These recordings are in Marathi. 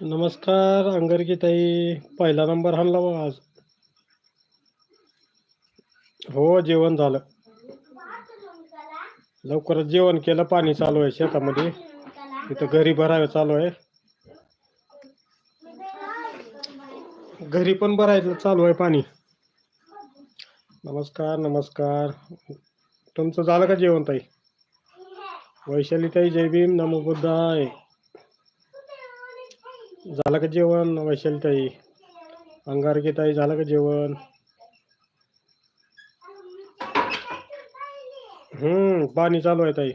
नमस्कार अंगारकी ताई पहिला नंबर हाणला बघा आज. हो जेवण झालं. लवकरच जेवण केलं पाणी चालू आहे शेतामध्ये. तिथं घरी भरावे चालू आहे. घरी पण भरायचं चालू आहे पाणी. नमस्कार नमस्कार. तुमचं झालं का जेवण ताई? वैशाली ताई जय भीम नमो बुद्धाय. झालं का जेवण वैशाली ताई? अंगारकी ताई झालं का जेवण? हम्म पाणी चालू आहे ताई.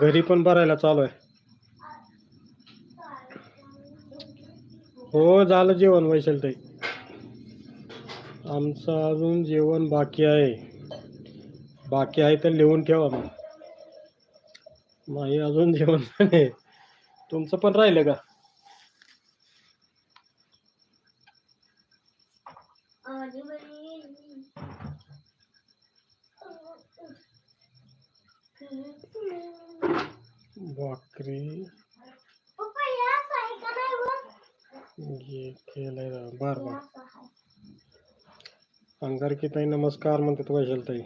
घरी पण भरायला चालू आहे. हो झालं जेवण वैशाली ताई. आमचं अजून जेवण बाकी आहे. बाकी आहे तर लिहून ठेवा मग. नाही अजून जेवण नाही तुमचं पण राहिलं का? भाकरी. केलंय बर बर अंगारकी ताई नमस्कार म्हणतात वैशाल ताई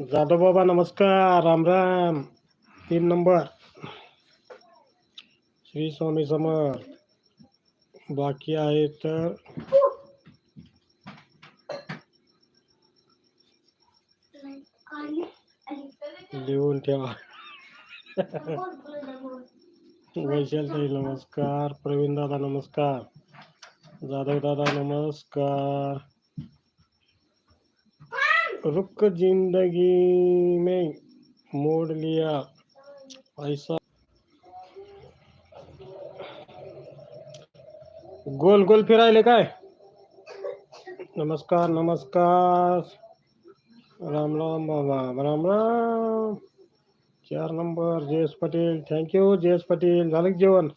जाधव बाबा, नमस्कार, राम राम. तीन नंबर. श्री स्वामी समर्थ. बाकी आहे तर लिहून ठेवा. वैशाल ताई, नमस्कार. प्रवीण दादा, नमस्कार. जाधव दादा, नमस्कार. रुक ज़िंदगी में मोड़ लिया, ऐसा। गोल गोल फिरायले काय नमस्कार नमस्कार। राम राम, बाबा, राम राम। चार number Jayesh Patil thank you Jayesh Patil झालं का जेवण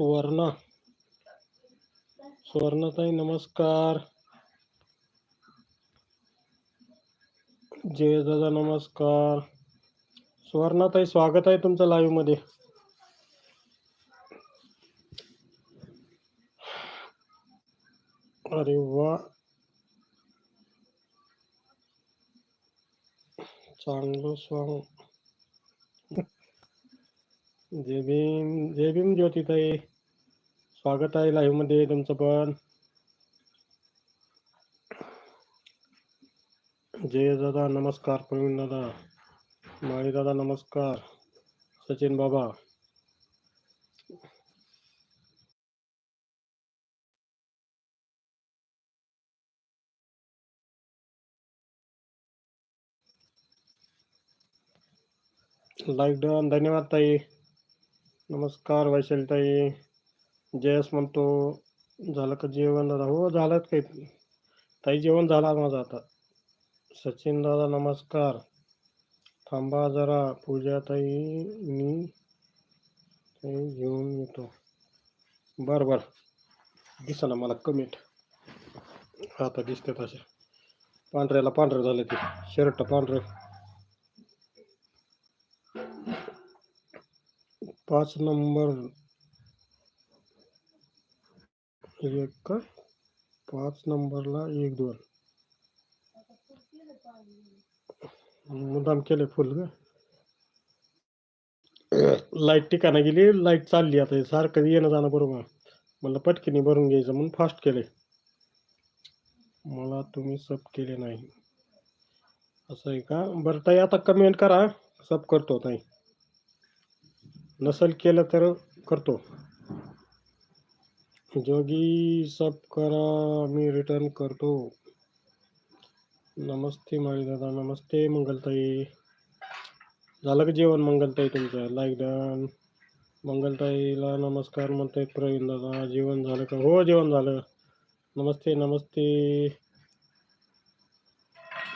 सुवर्णा. सुवर्णताई नमस्कार. जय दादा नमस्कार. सुवर्णाताई स्वागत आहे तुमचं लाईव्हमध्ये. अरे वा. चांगलं स्वांग. जय भीम जय भीम ज्योतिताई स्वागत आहे लाईव्ह मध्ये तुमचं पण जय दादा, नमस्कार, प्रवीण दादा। माळी दादा, नमस्कार। सचिन बाबा। लाईक डन, धन्यवाद ताई। नमस्कार वैशाली ताई जयस म्हणतो झालं का जेवण? दादा हो झालं काही ताई जेवण झालं माझं आता. सचिन दादा नमस्कार. थांबा जरा पूजा ताई मी ताई घेऊन येतो. बरं बरं. दिसा ना मला कमेंट आता दिसते तसे पांढऱ्याला पांढरं झालं ते. शर्ट पांढरं. पाच नंबर. एक का पाच नंबरला एक दोन. मुद्दाम केले फुल का लाइट ठिकाणा गेली लाइट चालली आता. सारखं येणं जाणं बरोबर. मला पटकीने भरून घ्यायचं म्हणून फास्ट केले मला तुम्ही सब केले नाही. असं आहे का? बरं ताई आता कमेंट करा. सब करतो ताई. नसल केलं तर करतो. जोगी सब करा मी रिटर्न करतो. नमस्ते माळी दादा नमस्ते मंगलताई. झालं का जेवण मंगलताई तुमचं? लाईक डन मंगलताईला नमस्कार म्हणतायत प्रवीण दादा. जेवण झालं का? हो जेवण झालं. नमस्ते नमस्ते.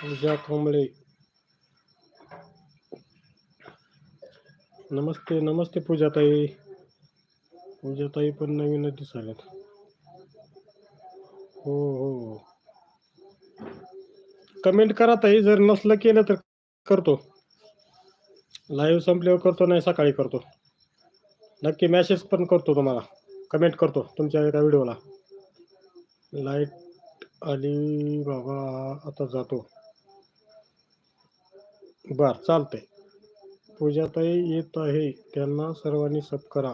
पूजा कांबळे नमस्ते नमस्ते पूजाताई. पूजाताई पण नवीनच दिसायल्यात हो हो. कमेंट करा ताई जर नसलं केलं तर करतो. लाईव्ह संपल्यावर करतो नाही सकाळी करतो. नक्की मॅसेज पण करतो तुम्हाला. कमेंट करतो तुमच्या एका व्हिडिओला. लाइट आली बाबा आता जातो. बर चालतंय. पूजाताई येत आहे. त्यांना सर्वांनी सब करा.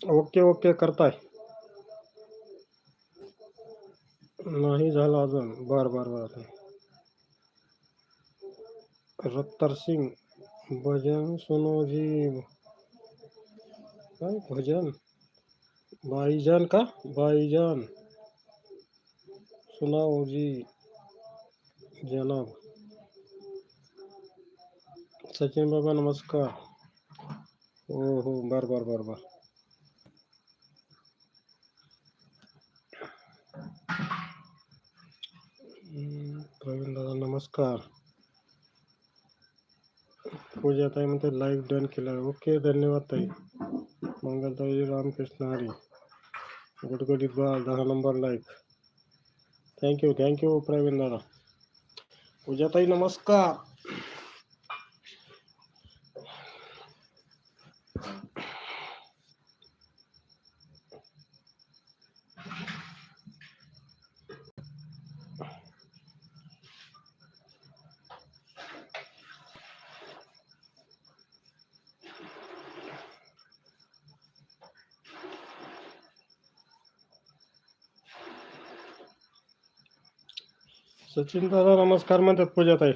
ओके ओके करताय. नाही झालं अजून. बर बर बर. रत्तर सिंग, भजन सुनोजी भजन? भाईजान का? भाईजान. सुनाओ जी. जनाब. सचिन बाबा नमस्कार। हो हो बर बर बर बर। हम्म, प्रवीण दादा नमस्कार। पूजा ताई म्हणते लाईव्ह डन केला ओके धन्यवाद ताई. मंगलताई रामकृष्ण हरी. गुडगुडीत बाल दहा नंबर थँक्यू प्रवीण दादा. पूजाताई नमस्कार. सचिन दादा नमस्कार म्हणतात पूजाताई.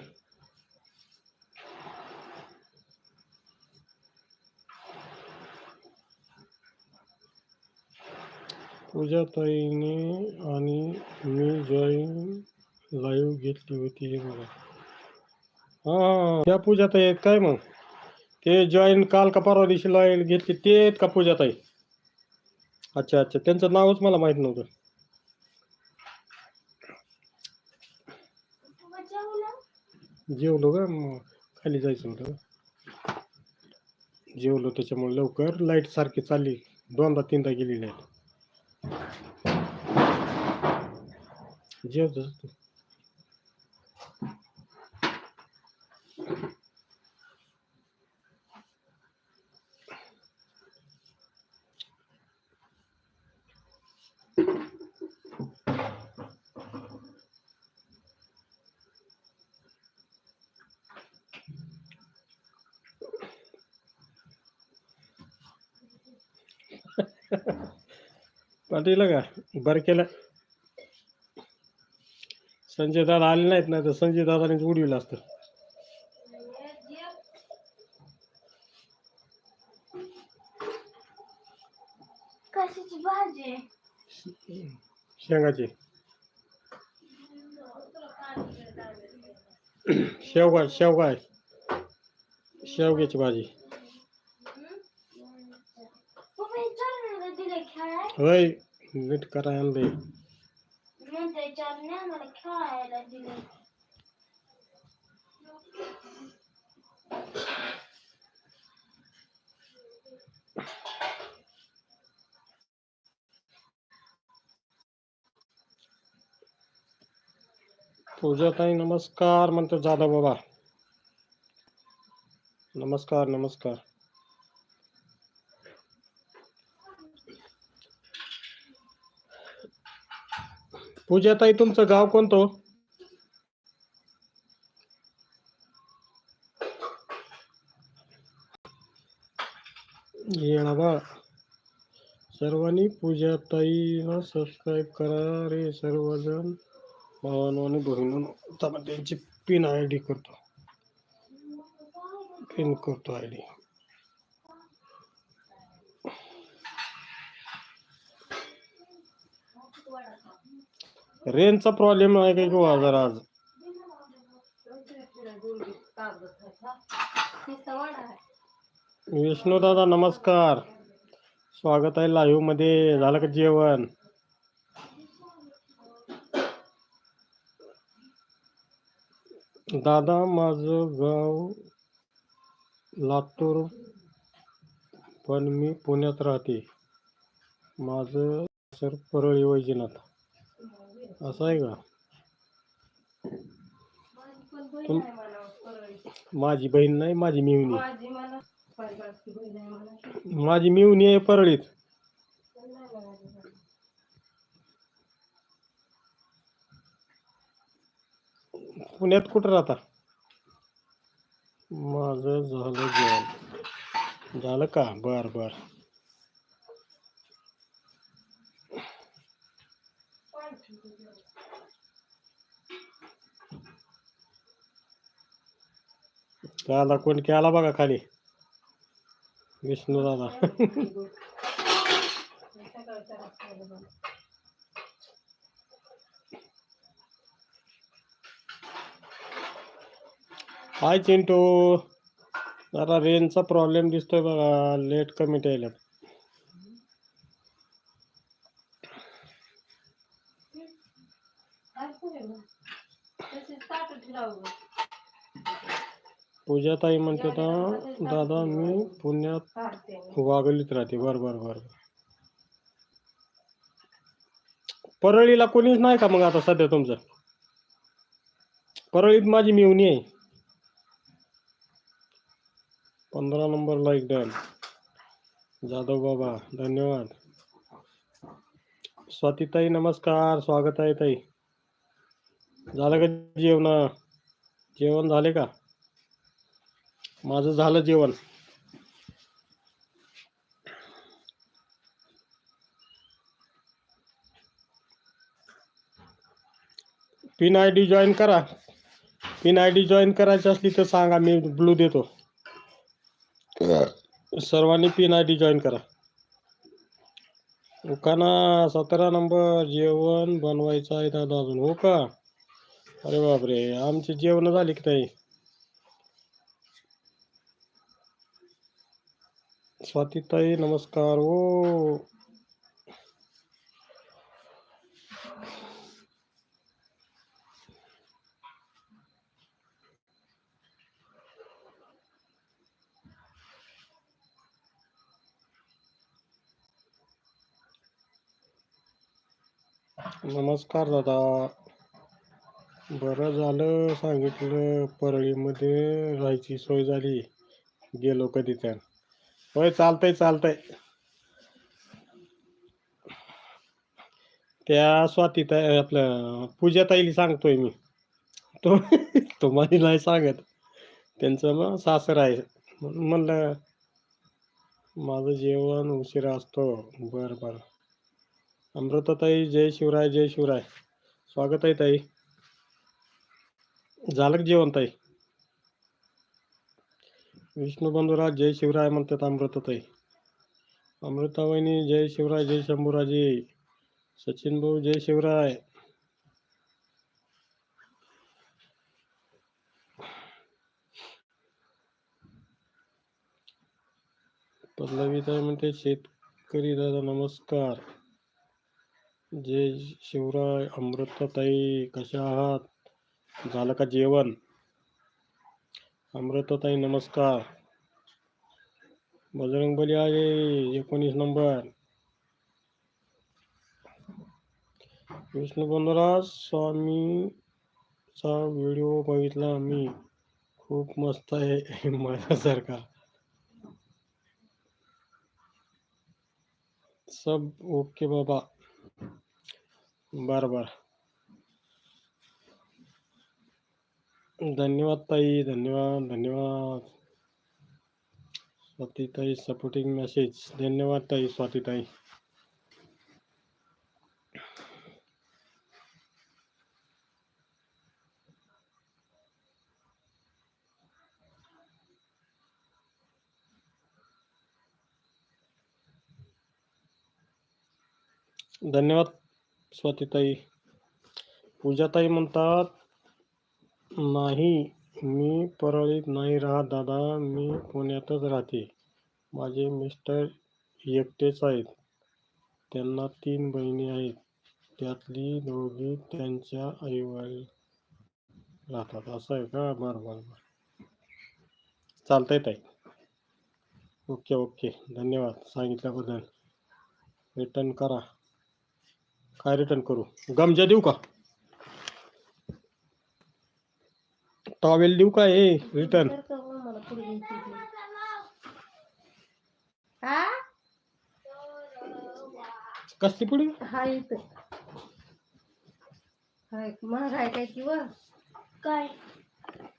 पूजाताईने आणि मी जॉईन लाईव्ह घेतली होती हे बघा. हा त्या पूजाताई आहेत काय मग? ते जॉईन काल का परवा दिवशी लाईव्ह घेतली ते आहेत का पूजाताई? अच्छा अच्छा त्यांचं नावच मला माहीत नव्हतं. जेवलो का? मग खाली जायचं होतं. जेवलो त्याच्यामुळे लवकर. लाइट सारखी चालली. दोनदा तीनदा गेली लाइट जेवतोस तू पाठीला का बरं केलं. संजय दादा आले नाहीत नाही तर संजय दादानेच उडविलं असतं. कशाची भाजी? शेंगाची. शेवगा शेवगा शेवग्याची भाजी. खेळाय होय नीट करा आणलंय म्हणते चालण्या आम्हाला खेळायला दिले पूजाताई नमस्कार म्हणतो जाधव बाबा। नमस्कार नमस्कार। पूजाताई तुमचं गाव कोणतं? येणा बा. सर्वांनी पूजाताईला सबस्क्राईब करा रे सर्वजण. भावानो आणि बहिणून त्यांची पिन आय डी करतो. पिन करतो आय डी रेंजचा प्रॉब्लेम आहे का किंवा जरा आज? विष्णू दादा नमस्कार. स्वागत आहे लाईव्हमध्ये. झालं का जेवण? दादा माझं गाव लातूर पण मी पुण्यात राहते. माझं सर परळी वैजनाथ. असं आहे का? माझी बहीण नाही माझी मिवणी. माझी आहे माझी मिवणी आहे परळीत. पुण्यात कुठं राहता? माझं झालं जेवण. झालं का? बर बर. त्याला कोण केला बघा खाली. विष्णू दादा हाय चिंटू. जरा रेंजचा प्रॉब्लेम दिसतोय बघा लेट कमी यायला पूजाताई म्हणते ना दादा मी पुण्यात वागलीत राहते. बर बर बर. परळीला कोणीच नाही का मग आता सध्या तुमचं? परळीत माझी मिवणी आहे. पंधरा नंबर लाईक डन. जाधव बाबा धन्यवाद. स्वातीताई नमस्कार. स्वागत आहे ताई. झालं का जेवण? जेवण झाले का? माझं झालं जेवण. पिन आय डी जॉईन करा. पिन आय डी जॉईन करायची असली तर सांगा मी ब्लू देतो. सर्वांनी पिन आय डी जॉईन करा. उकाना सतरा नंबर जेवण बनवायचं आहे दादा अजून हो का? अरे बापरे आमची जेवण झाली की नाही? स्वातीताई नमस्कार. ओ. नमस्कार दादा. बरं झालं सांगितलं परळीमध्ये राहायची सोय झाली. गेलो कधी तर. होय चालतंय चालतंय. त्या स्वातीताई आपलं पूजाताईला सांगतोय मी. तो तो माझी नाही सांगत. त्यांचं मग सासर आहे. म्हणून म्हणलं माझं जेवण उशिरा असतो. बरं बरं. अमृताताई जय शिवराय जय शिवराय. स्वागत आहे ताई. झालं जेवण ताई? विष्णू बंधुराज जय शिवराय म्हणतात अमृताताई. अमृतावहिनी जय शिवराय जय शंभूराजी सचिन भाऊ जय शिवराय. पल्लवीताई म्हणते शेतकरी दादा नमस्कार. जय शिवराय अमृताताई कशा आहात? झालं का जेवण? अमृताताई नमस्कार. बजरंगबली आहे एकोणीस नंबर. विष्णू बंधुराज स्वामीचा व्हिडिओ बघितला मी. खूप मस्त आहे माझ्यासारखा. सब ओके बाबा. बर बर. धन्यवाद ताई धन्यवाद धन्यवाद. स्वातीताई सपोर्टिंग मेसेज धन्यवाद ताई स्वातीताई. धन्यवाद स्वातीताई. पूजाताई म्हणतात नाही मी परळीत नाही राहत दादा. मी पुण्यातच राहते. माझे मिस्टर एकटेच आहेत. त्यांना तीन बहिणी आहेत. त्यातली दोघी त्यांच्या आईवडील राहतात. असं आहे का? बरं बरं बरं. चालतंय ताई. Okay okay. धन्यवाद सांगितल्याबद्दल. रिटर्न करा. काय रिटर्न करू? गमजा देऊ का? टॉवेल देऊ का हे रिटर्न कसली पुढे हा इथं. हाय महाग आहे काय की व काय?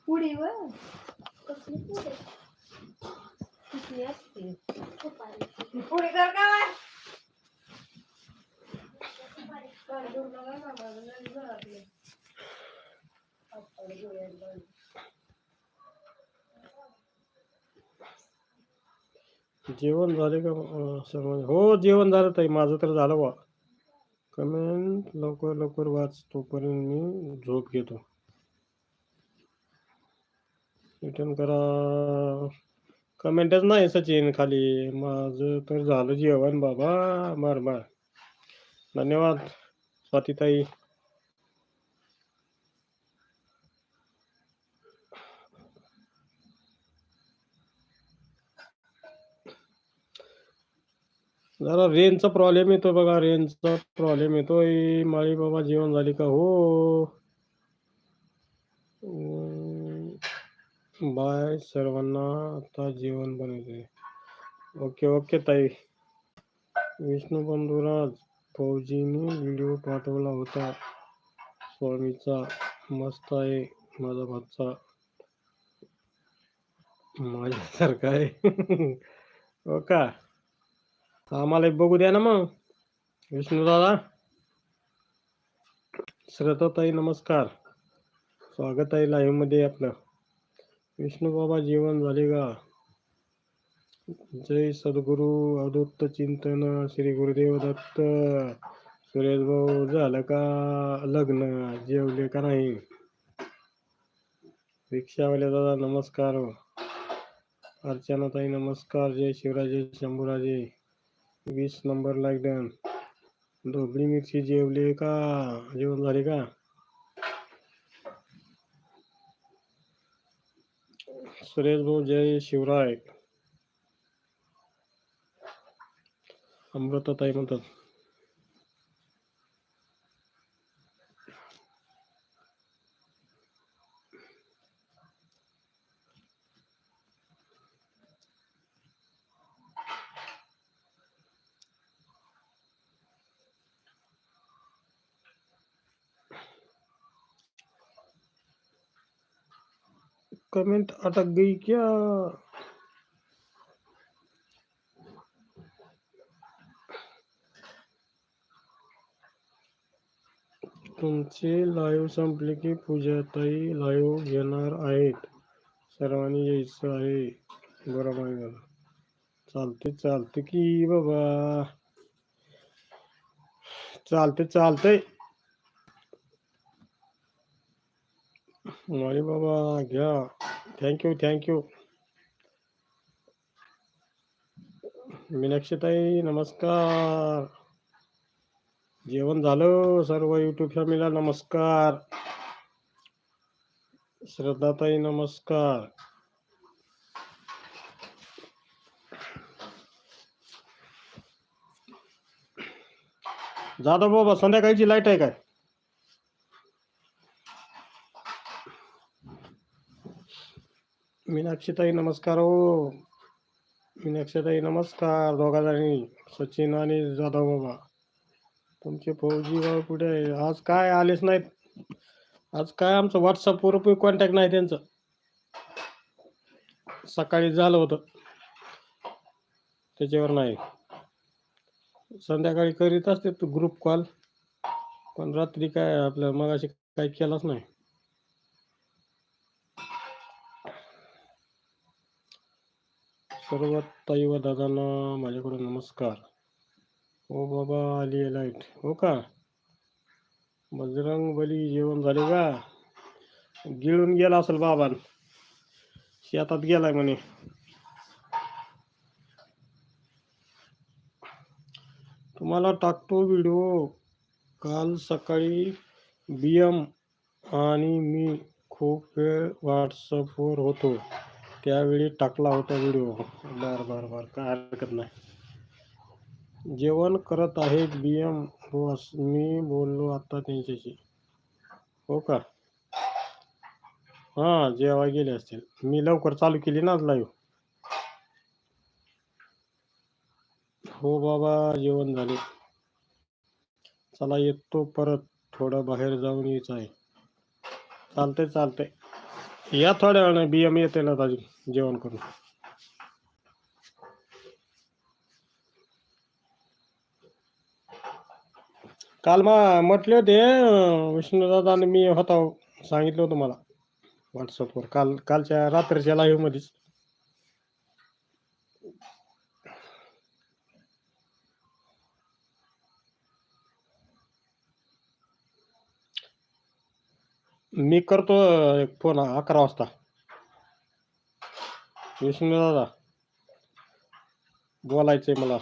पुढे व कसली पुढे? किती असते. पुढे कर का वा? काय नका घरातलं. जेवण झाले का अं, हो जेवण झालं ताई. माझं तर झालं बा कमेंट लवकर लवकर वाच. तोपर्यंत मी झोप घेतो. रिटर्न करा. कमेंटच नाही सचिन खाली. माझं तर झालं जेवण बाबा. मार मार धन्यवाद स्वातीताई. जरा रेंजचा प्रॉब्लेम येतो बघा रेंजचा प्रॉब्लेम येतोय. माळी बाबा जेवण झाली का? हो. बाय सर्वांना आता जेवण बनवते ओके ओके ताई. विष्णू बंधुराज फौजीने व्हिडिओ पाठवला होता. स्वामीचा मस्त आहे माझा भातचा. माझ्यासारखा आहे. हो का? आम्हाला बघू द्या ना मग. विष्णू दादा. श्रद्धाताई नमस्कार. स्वागत आहे लाईव्हमध्ये आपलं. विष्णू बाबा जीवन झाले का? जय सद्गुरु अवधूत चिंतन श्री गुरुदेव दत्त. सुरेश भाऊ झालं का लग्न? जेवले का नाही? रिक्षावाले दादा नमस्कार हो. अर्चनाताई नमस्कार. जय शिवराजे शंभूराजे. वीस नंबर लाईक डन ढोबळी मिरची आहे का? जेवण झाले का? सुरेश भाऊ जय शिवराय. अमृतताई म्हणतात. कमेंट अटक गई क्या? तुमचे लाईव्ह संपले की पूजाताई लाईव्ह घेणार आहेत. सर्वांनी यायचं आहे बरोबर आहे बरं. चालते चालते की बाबा. चालते चालते माळी बाबा. घ्या. थँक्यू थँक्यू मीनाक्षीताई नमस्कार. जेवण झालं सर्व युट्यूब फॅमिलीला नमस्कार. श्रद्धाताई नमस्कार. जाधव बाबा संध्याकाळची लाइट आहे काय? मीनाक्षीताई नमस्कार हो. मीनाक्षीताई नमस्कार दोघा जणी सचिन आणि जाधव बाबा. तुमचे फौजी बाबा कुठे आहे? आज काय आलेच नाहीत. आज काय आमचं व्हॉट्सअपवर पण कॉन्टॅक्ट नाही त्यांचं. सकाळी झालं होतं. त्याच्यावर नाही. संध्याकाळी करीत असते तू ग्रुप कॉल पण रात्री काय आपल्या मगाशी काही केलाच नाही. सर्व ताई दादांना माझ्याकडून नमस्कार हो बाबा आली आहे लाईट हो का बजरंग बली जेवण झाले का गिळून गेला असेल बाबान शेतात गेलाय म्हणे तुम्हाला टाकतो व्हिडिओ काल सकाळी बी एम आणि मी खूप वेळ व्हॉट्सअपवर होतो त्यावेळी टाकला होता व्हिडिओ. बरं बरं बरं. काय हरकत नाही. जेवण करत आहेत बी एम बॉस मी बोललो आता त्यांच्याशी. हो का? हां जेव्हा गेले असतील. मी लवकर चालू केली ना लाईव्ह हो बाबा जेवण झाले. चला येतो परत. थोडं बाहेर जाऊन यायचं आहे. चालतंय चालतंय. या थोड्या वेळाने बी एम येते ना अजून जेवण करून. काल मा म्हटले होते अं, विष्णुदादा आणि मी होता हो, सांगितलं होतं मला व्हॉट्सअपवर काल कालच्या रात्रीच्या लाईव्ह मध्येच. मी करतो एक फोन अकरा वाजता. विष्णू दादा? बोलायचंय मला.